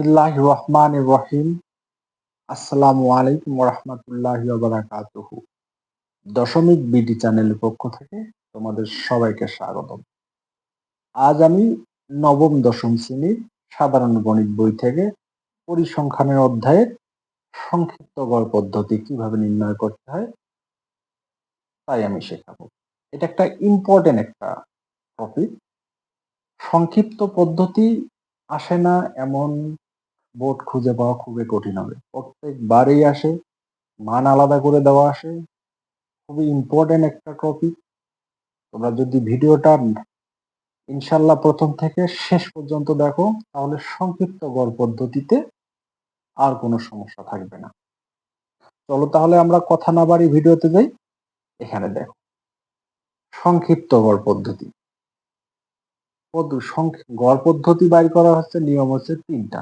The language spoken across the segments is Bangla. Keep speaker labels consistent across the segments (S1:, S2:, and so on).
S1: বিসমিল্লাহ রহমান রহিম আসসালামু আলাইকুম রহমতুল্লাহ বারাকাতুহু দশমিক বিডি চ্যানেলের পক্ষ থেকে তোমাদের সবাইকে স্বাগতম আজ আমি নবম দশম শ্রেণীর সাধারণ গণিত বই থেকে পরিসংখ্যানের অধ্যায়ে সংক্ষিপ্ত গড় পদ্ধতি কিভাবে নির্ণয় করতে হয় তাই আমি শেখাবো এটা একটা ইম্পর্টেন্ট একটা টপিক সংক্ষিপ্ত পদ্ধতি আসে না এমন বোট খুঁজে পাওয়া খুবই কঠিন হবে প্রত্যেকবারই আসে মান আলাদা করে দেওয়া আসে খুবই ইম্পর্টেন্ট একটা টপিক তোমরা যদি ভিডিওটা ইনশাল্লাহ প্রথম থেকে শেষ পর্যন্ত দেখো তাহলে সংক্ষিপ্ত গড় পদ্ধতিতে আর কোনো সমস্যা থাকবে না চলো তাহলে আমরা কথা না বাড়ি ভিডিওতে যাই এখানে দেখো সংক্ষিপ্ত গড় পদ্ধতি গড় পদ্ধতি বাইর করা হচ্ছে নিয়ম হচ্ছে তিনটা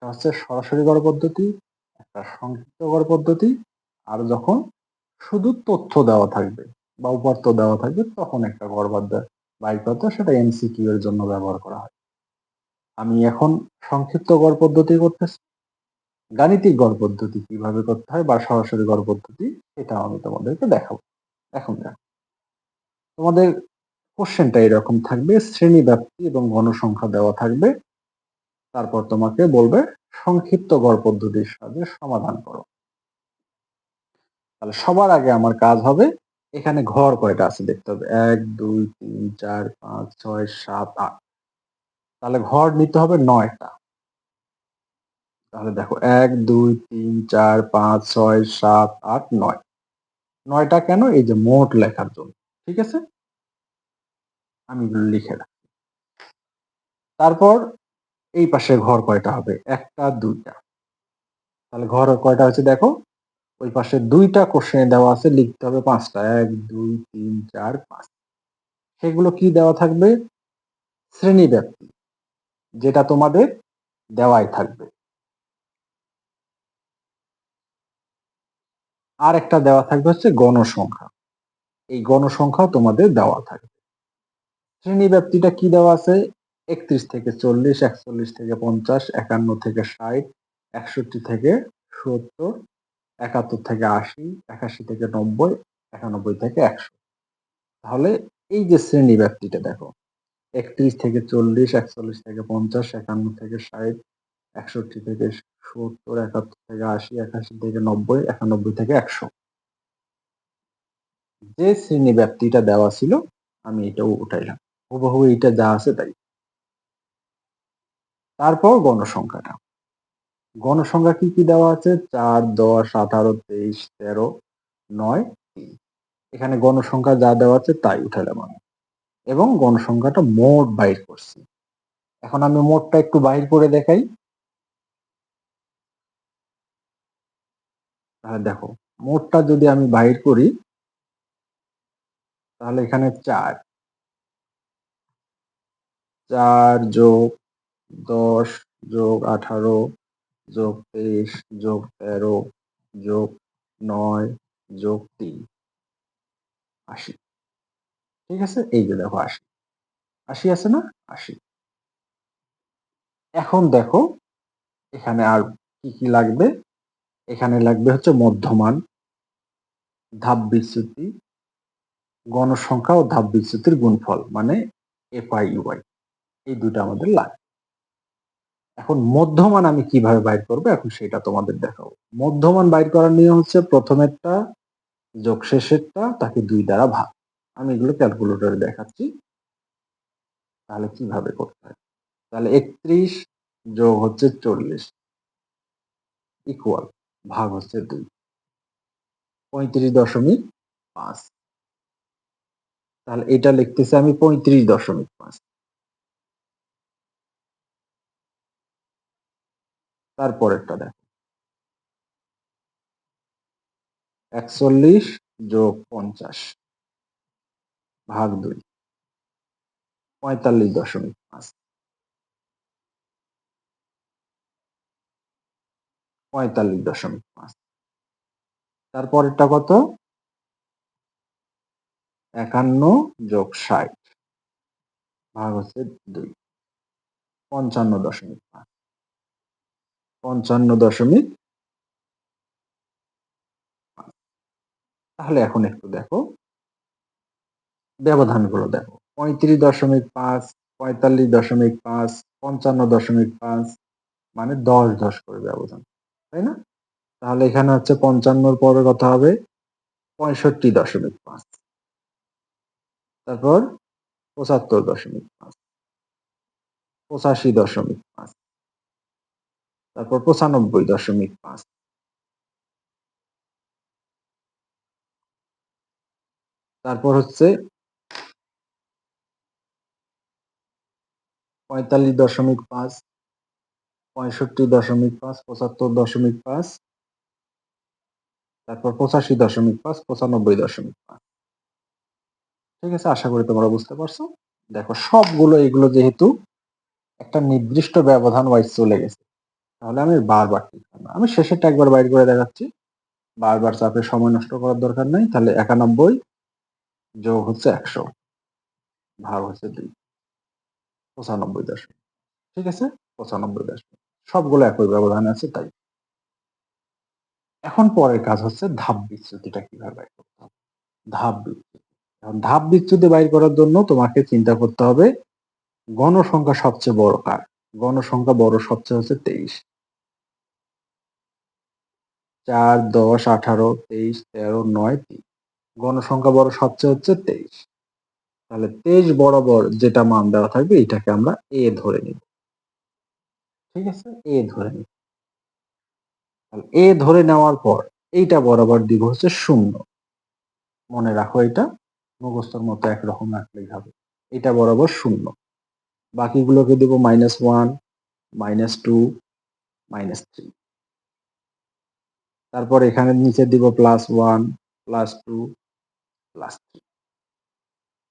S1: একটা হচ্ছে সরাসরি গড় পদ্ধতি একটা সংক্ষিপ্ত গড় পদ্ধতি আর যখন শুধু তথ্য দেওয়া থাকবে বা উপাত্ত দেওয়া থাকবে তখন একটা গড় বাইক করতে সেটা এমসিকিউ এর জন্য ব্যবহার করা হয় আমি এখন সংক্ষিপ্ত গড় পদ্ধতি করতেছি গাণিতিক গড় পদ্ধতি কিভাবে করতে হয় বা সরাসরি গড় পদ্ধতি এটা আমি তোমাদেরকে দেখাবো এখন দেখো তোমাদের কোশ্চেনটা এরকম থাকবে শ্রেণী ব্যাপ্তি এবং গণসংখ্যা দেওয়া থাকবে তারপর তোমাকে বলবে সংক্ষিপ্ত গড় পদ্ধতির সাহায্যে সমাধান করো তাহলে সবার আগে আমার কাজ হবে এখানে ঘর কয়টা আছে দেখতে হবে এক দুই তিন চার পাঁচ ছয় সাত আট তাহলে ঘর নিতে হবে নয়টা তাহলে দেখো এক দুই তিন চার পাঁচ ছয় সাত আট নয় নয়টা কেন এই যে মোট লেখার জন্য ঠিক আছে আমি লিখে রাখি তারপর এই পাশে ঘর কয়টা হবে একটা দুইটা তাহলে ঘর কয়টা হচ্ছে দেখো ওই পাশে দুইটা কোশ্চেনে দেওয়া আছে লিখতে হবে পাঁচটা এক দুই তিন চার পাঁচ সেগুলো কি দেওয়া থাকবে শ্রেণী ব্যক্তি যেটা তোমাদের দেওয়াই থাকবে আর একটা দেওয়া থাকবে হচ্ছে গণসংখ্যা এই গণসংখ্যা তোমাদের দেওয়া থাকবে শ্রেণী ব্যক্তিটা কি দেওয়া আছে একত্রিশ থেকে চল্লিশ একচল্লিশ থেকে পঞ্চাশ একান্ন থেকে ষাট একষট্টি থেকে সত্তর একাত্তর থেকে আশি একাশি থেকে নব্বই একানব্বই থেকে একশো তাহলে এই যে শ্রেণী ব্যাপ্তিটা দেখো একত্রিশ থেকে চল্লিশ একচল্লিশ থেকে পঞ্চাশ একান্ন থেকে ষাট একষট্টি থেকে সত্তর একাত্তর থেকে আশি একাশি থেকে নব্বই একানব্বই থেকে একশো যে শ্রেণী ব্যাপ্তিটা দেওয়া ছিল আমি এটাও উঠাইলাম হুবহু এটা যা আছে তাই তারপর গণসংখ্যাটা গণসংখ্যা কি কি দেওয়া আছে চার দশ আঠারো তেইশ তেরো নয় তিন এখানে গণসংখ্যা যা দেওয়া আছে তাই উঠে দেওয়া এবং গণসংখ্যাটা মোট বাইর করছি এখন আমি মোটটা একটু বাইর করে দেখাই তাহলে হ্যাঁ, দেখো মোটটা যদি আমি বাইর করি তাহলে এখানে চার চার যোগ দশ যোগ আঠারো যোগ তেইশ যোগ তেরো যোগ নয় যোগ তিন আশি ঠিক আছে এই যে দেখো আশি আশি আছে না আশি এখন দেখো এখানে আর কি কি লাগবে এখানে লাগবে হচ্ছে মধ্যমান ধাপ বিচ্যুতি গণসংখ্যা ও ধাপ বিচ্যুতির গুণফল মানে এফআইউআই e এই দুটো আমাদের লাগবে এখন মধ্যমান আমি কিভাবে বাইর করব এখন সেটা তোমাদের দেখাবো মধ্যমান বাইর করার নিয়ম হচ্ছে প্রথমেরটা যোগ শেষেরটা তাকে দুই দ্বারা ভাগ আমি এগুলো ক্যালকুলেটরে দেখাচ্ছি তাহলে কিভাবে করতে হয় তাহলে একত্রিশ যোগ হচ্ছে চল্লিশ ইকুয়াল ভাগ হচ্ছে দুই পঁয়ত্রিশ দশমিক পাঁচ তাহলে এটা লিখতেছি আমি পঁয়ত্রিশ দশমিক পাঁচ তারপরেরটা দেখো একচল্লিশ যোগ পঞ্চাশ ভাগ দুই পঁয়তাল্লিশ দশমিক পাঁচ পঁয়তাল্লিশ দশমিক পাঁচ তারপরেরটা কত একান্ন যোগ ষাট ভাগ হচ্ছে দুই পঞ্চান্ন দশমিক পাঁচ পঞ্চান্ন দশমিক তাহলে এখন একটু দেখো ব্যবধান গুলো দেখো পঁয়ত্রিশ দশমিক পাঁচ পঁয়তাল্লিশ দশমিক পাঁচ পঞ্চান্ন দশমিক পাঁচ মানে দশ দশ করে ব্যবধান তাই না তাহলে এখানে হচ্ছে পঞ্চান্নর পরে কথা হবে পঁয়ষট্টি দশমিক পাঁচ তারপর পঁচাত্তর দশমিক পাঁচ পঁচাশি দশমিক পাঁচ তারপর পঁচানব্বই দশমিক পাঁচ তারপর হচ্ছে পঁয়তাল্লিশ দশমিক পাঁচ পঁয়ষট্টি দশমিক পাঁচ পঁচাত্তর দশমিক পাঁচ তারপর পঁচাশি দশমিক পাঁচ পঁচানব্বই দশমিক পাঁচ ঠিক আছে আশা করি তোমরা বুঝতে পারছো দেখো সবগুলো এগুলো যেহেতু একটা নির্দিষ্ট ব্যবধান ওয়াইজ চলে গেছে তাহলে আমি বারবার টিকলাম আমি শেষেরটা একবার বাইর করে দেখাচ্ছি বারবার চাপে সময় নষ্ট করার দরকার নেই তাহলে একানব্বই যোগ হচ্ছে একশো ভাগ হচ্ছে দুই পঁচানব্বই দশমিক ঠিক আছে পঁচানব্বই দশমিক সবগুলো একই ব্যবধান আছে তাই এখন পরের কাজ হচ্ছে ধাপ বিচ্যুতিটা কিভাবে বাইর করতে হবে ধাপ বিচ্যুতি এখন ধাপ বিচ্যুতি বাইর করার জন্য তোমাকে চিন্তা করতে হবে গণসংখ্যা সবচেয়ে বড় কার গণসংখ্যা বড় সবচেয়ে হচ্ছে তেইশ চার দশ আঠারো তেইশ তেরো নয় তিন গণসংখ্যা বড় সবচেয়ে হচ্ছে তেইশ তাহলে তেইশ বরাবর যেটা মান দেওয়া থাকবে এটাকে আমরা এ ধরে নিব ঠিক আছে এ ধরে নিব তাহলে এ ধরে নেওয়ার পর এইটা বরাবর দিব হচ্ছে শূন্য মনে রাখো এটা মুগস্তর মতো একরকম রাখলেই হবে এটা বরাবর শূন্য বাকিগুলোকে দেব minus one minus two minus three তারপর এখানে নিচে দিব plus one plus two plus three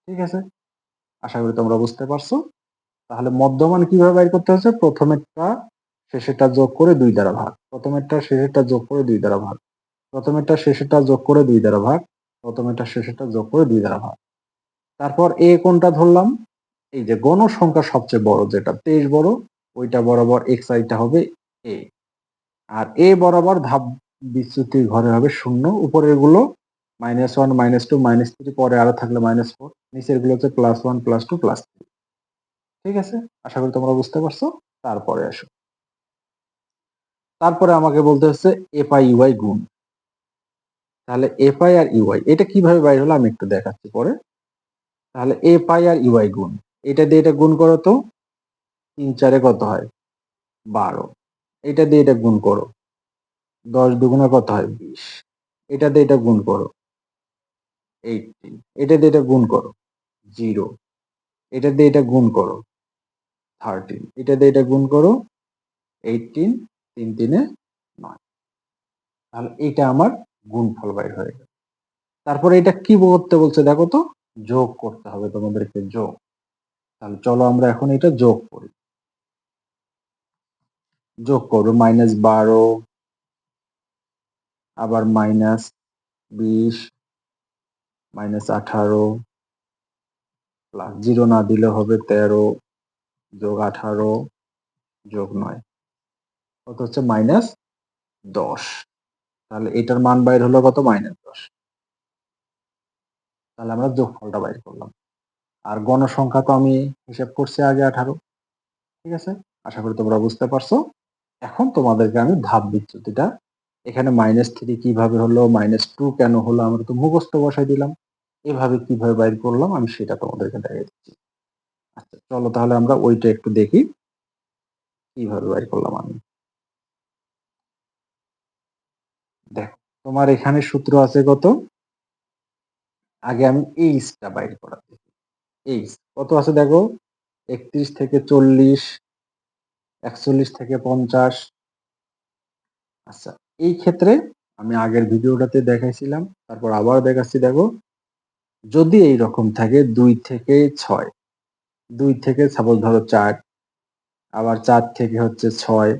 S1: ঠিক আছে আশা করি তোমরা বুঝতে পারছো তাহলে মধ্যমান কিভাবে বাইর করতে হচ্ছে প্রথমেরটা শেষেরটা যোগ করে দুই দ্বারা ভাগ প্রথমেরটা শেষেরটা যোগ করে দুই দ্বারা ভাগ প্রথমেরটা শেষেরটা যোগ করে দুই দ্বারা ভাগ প্রথমেরটা শেষেরটা যোগ করে দুই দ্বারা ভাগ তারপর এ কোনটা ধরলাম এই যে গণ সংখ্যা সবচেয়ে বড় যেটা তেইশ বড় ওইটা বরাবর এক্স আইটা হবে এ আর এ বরাবর ধাপ বিচ্যুতি ঘরে হবে শূন্য উপরের গুলো minus one minus two minus three পরে আরো থাকলে মাইনাস ফোর নিচের গুলো হচ্ছে plus one plus two plus three ঠিক আছে আশা করি তোমরা বুঝতে পারছো তারপরে আসো তারপরে আমাকে বলতে হচ্ছে এফ আই ইউআই গুণ তাহলে এফ আই আর ইউআই এটা কিভাবে বাইর হলো আমি একটু দেখাচ্ছি পরে তাহলে এফ আই আর ইউআই গুণ এটা দিয়ে এটা গুণ করো তো তিন চারে কত হয় বারো এটা দিয়ে এটা গুণ করো দশ দুগুণে কত হয় বিশ এটাতে এটা গুণ করো এটা এটাতে এটা গুণ করো জিরো এটাতে এটা গুণ করো থার্টিন এটাতে এটা গুণ করো এইটিন তিন তিনে নয় তাহলে এটা আমার ফল বাইর হয়ে গেল তারপরে এটা কি করতে বলছে দেখো তো যোগ করতে হবে তোমাদেরকে যোগ তাহলে চলো আমরা এখন এটা যোগ করি যোগ করো মাইনাস বারো আবার মাইনাস বিশ মাইনাস আঠারো প্লাস জিরো না দিলে হবে তেরো যোগ আঠারো যোগ নয় কত হচ্ছে মাইনাস দশ তাহলে এটার মান বাইর হলো কত মাইনাস দশ তাহলে আমরা যোগফলটা বাইর করলাম আর গণসংখ্যা তো আমি হিসাব করছি আগে আঠারো ঠিক আছে আশা করি তোমরা বুঝতে পারছো এখন তোমাদেরকে আমি ধাপ বিচ্যুতিটা এখানে মাইনাস থ্রি কিভাবে হলো মাইনাস টু কেন হলো আমরা তো মুখস্থ বসাই দিলাম এভাবে কিভাবে বাইর করলাম আমি সেটা তোমাদেরকে দেখা দিচ্ছি আচ্ছা চলো তাহলে আমরা ওইটা একটু দেখি কিভাবে বাইর করলাম আমি দেখো তোমার এখানে সূত্র আছে কত আগে আমি এইচটা বাইর করা দেখি এইচ কত আছে দেখো একত্রিশ থেকে চল্লিশ একচল্লিশ থেকে পঞ্চাশ আচ্ছা এই ক্ষেত্রে আমি আগের ভিডিওটাতে দেখাইছিলাম তারপর আবার দেখাচ্ছি দেখো যদি এই রকম থাকে দুই থেকে ছয় দুই থেকে সাপোজ ধরো চার আবার চার থেকে হচ্ছে ছয়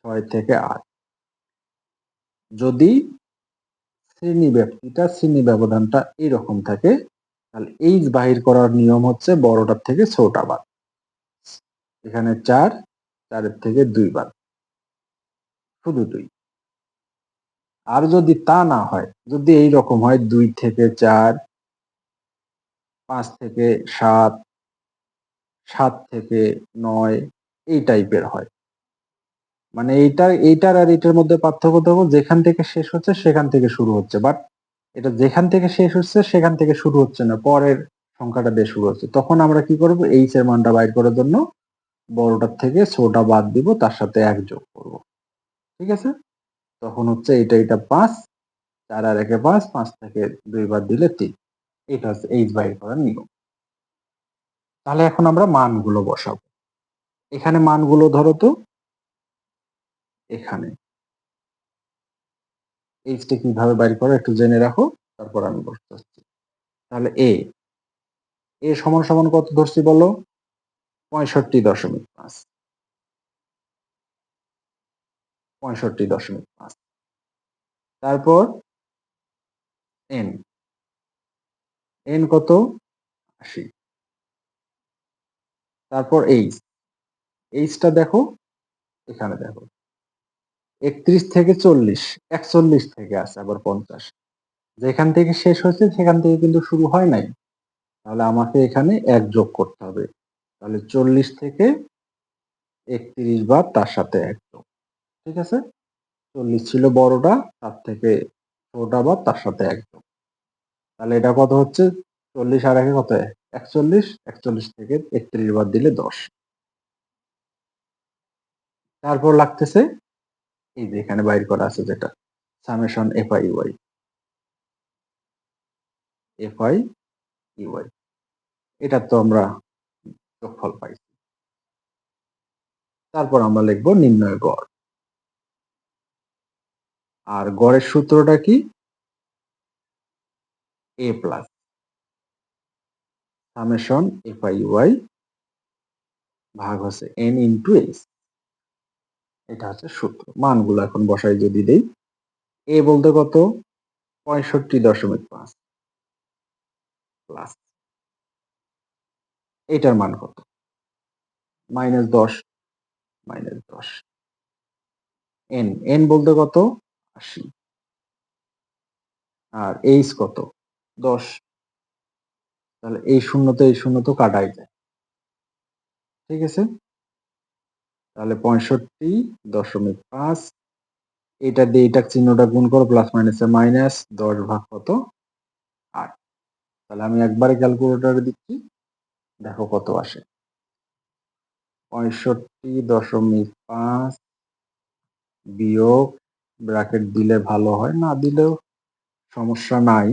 S1: ছয় থেকে আট যদি শ্রেণী ব্যক্তিটা শ্রেণী ব্যবধানটা এইরকম থাকে তাহলে এই বাহির করার নিয়ম হচ্ছে বড়টার থেকে ছোটা বাদ এখানে চার চারের থেকে দুই বাদ শুধু দুই আর যদি তা না হয় যদি এই রকম হয় দুই থেকে চার পাঁচ থেকে সাত সাত থেকে নয় এই টাইপের হয় মানে এইটা এইটার আর এটার মধ্যে পার্থক্য দেখো যেখান থেকে শেষ হচ্ছে সেখান থেকে শুরু হচ্ছে বাট এটা যেখান থেকে শেষ হচ্ছে সেখান থেকে শুরু হচ্ছে না পরের সংখ্যাটা বেশ শুরু হচ্ছে তখন আমরা কি করবো এইচ এর মানটা বাইর করার জন্য বড়টার থেকে ছোটা বাদ দিব তার সাথে এক যোগ করব ঠিক আছে তখন হচ্ছে এটা এটা পাঁচ চার আর একে পাঁচ পাঁচ থেকে দুইবার দিলে তিন এটা হচ্ছে এইচ বাই করার নিয়ম তাহলে এখন আমরা মানগুলো বসাবো এখানে মানগুলো ধরো তো এখানে এইচটা কিভাবে বাইর করো একটু জেনে রাখো তারপর আমি বসতে আসছি তাহলে এ এ সমান সমান কত ধরছি বলো পঁয়ষট্টি দশমিক পাঁচ পঁয়ষট্টি দশমিক পাঁচ তারপর এন এন কত আশি তারপর এইচ এইচটা দেখো এখানে দেখো একত্রিশ থেকে চল্লিশ একচল্লিশ থেকে আছে আবার পঞ্চাশ যেখান থেকে শেষ হয়েছে সেখান থেকে কিন্তু শুরু হয় নাই তাহলে আমাকে এখানে এক যোগ করতে হবে তাহলে চল্লিশ থেকে একত্রিশ বা তার সাথে এক ঠিক আছে চল্লিশ ছিল বড়টা তার থেকে ছোটটা বা তার সাথে একদম তাহলে এটা কত হচ্ছে চল্লিশ আর একে কত একচল্লিশ একচল্লিশ থেকে একত্রিশ বার দিলে দশ তারপর লাগতেছে এই যে এখানে বাইর করা আছে যেটা summation F I Y F I U I এটা তো আমরা যোগফল পাইছি তারপর আমরা লিখবো নির্ণয় গড় আর গড়ের সূত্রটা কি A plus summation F I Y ভাগ হচ্ছে এন ইন্টু এস এটা হচ্ছে সূত্র মানগুলো এখন বসাই যদি দেই এ বলতে কত পঁয়ষট্টি দশমিক পাঁচ প্লাস এটার মান কত মাইনাস দশ মাইনাস দশ এন এন বলতে কত আশি আর এইচ কত দশ তাহলে এই শূন্য তো এই শূন্য তো কাটাই যায় ঠিক আছে তাহলে পঁয়ষট্টি দশমিক পাঁচ এটা দিয়ে এটা চিহ্নটা গুণ করো প্লাস মাইনাসে মাইনাস দশ ভাগ কত আট তাহলে আমি একবারে ক্যালকুলেটারে দিচ্ছি দেখো কত আসে পঁয়ষট্টি দশমিক পাঁচ বিয়োগ ব্র্যাকেট দিলে ভালো হয় না দিলেও সমস্যা নাই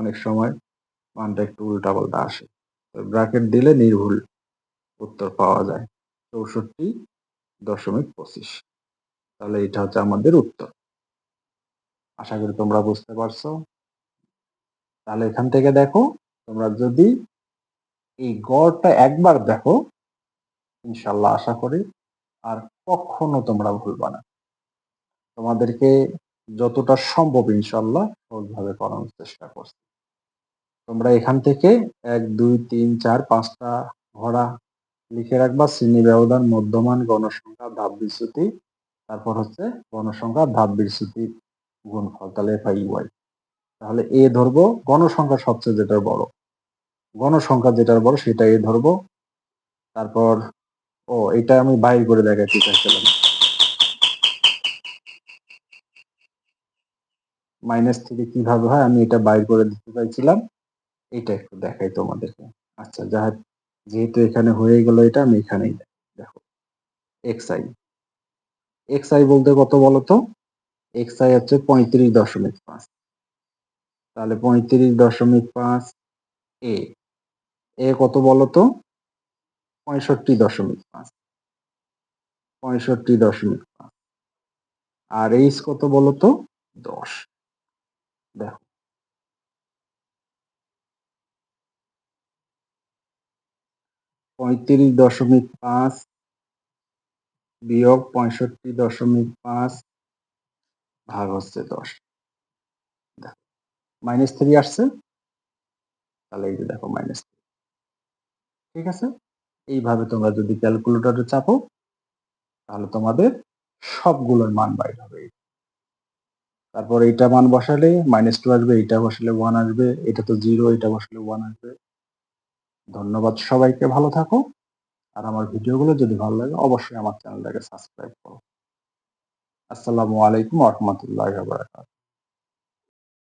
S1: অনেক সময় মানটা একটু পাল্টা আসে তো ব্র্যাকেট দিলে নির্ভুল উত্তর পাওয়া যায় চৌষট্টি দশমিক পঁচিশ তাহলে এটা হচ্ছে আমাদের উত্তর আশা করি তোমরা বুঝতে পারছো তাহলে এখান থেকে দেখো তোমরা যদি এই গড়টা একবার দেখো ইনশাল্লাহ আশা করি আর কখনো তোমরা ভুলবা না তোমাদেরকে যতটা সম্ভব ইনশাল্লাহ সহজভাবে করানোর চেষ্টা করছি তোমরা এখান থেকে এক দুই তিন চার পাঁচটা ঘোড়া লিখে রাখবা শ্রেণী ব্যবধান মধ্যমান গণসংখ্যা ধাপ বিশ্রুতি তারপর হচ্ছে গণসংখ্যা ধাপ বিচ্যুতির গুণফল তাহলে ফাই ওয়াই e তাহলে এ ধরবো গণসংখ্যা সবচেয়ে যেটার বড় গণসংখ্যা যেটার বড় সেটা এ ধরবো তারপর ও এটা আমি বাইর করে দেখাচ্ছি চেষ্টা মাইনাস থেকে কিভাবে হয় আমি এটা বাইর করে দিতে চাইছিলাম এটা একটু দেখাই তোমাদেরকে আচ্ছা যা যেহেতু এখানে হয়ে গেল এটা আমি এখানেই দেখো এক্স আই এক্স আই বলতে কত বলো তো এক্স আই হচ্ছে পঁয়ত্রিশ দশমিক পাঁচ তাহলে পঁয়ত্রিশ দশমিক পাঁচ এ এ কত বলো তো পঁয়ষট্টি দশমিক পাঁচ পঁয়ষট্টি দশমিক পাঁচ আর এইচ কত বলো তো দশ দেখো পঁয়ত্রিশ দশমিক পাঁচ বিয়োগ পঁয়ষট্টি দশমিক পাঁচ ভাগ হচ্ছে দশ মাইনাস থ্রি আসছে তাহলে এই যে দেখো মাইনাস থ্রি ঠিক আছে এইভাবে তোমরা যদি ক্যালকুলেটরে চাপো তাহলে তোমাদের সবগুলোর মান বাইর হবে তারপর এইটা মান বসালে মাইনাস টু আসবে এটা বসালে ওয়ান আসবে এটা তো জিরো এটা বসালে ওয়ান আসবে ধন্যবাদ সবাইকে ভালো থাকো আর আমার ভিডিওগুলো যদি ভালো লাগে অবশ্যই আমার চ্যানেলটাকে সাবস্ক্রাইব করো আসসালামু আলাইকুম রহমতুল্লাহ